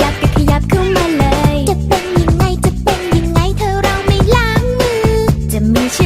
ยับก็ขยับเข้ามาเลย จะเป็นยังไงจะเป็นยังไงเธอเราไม่ล้างมือ จะมีช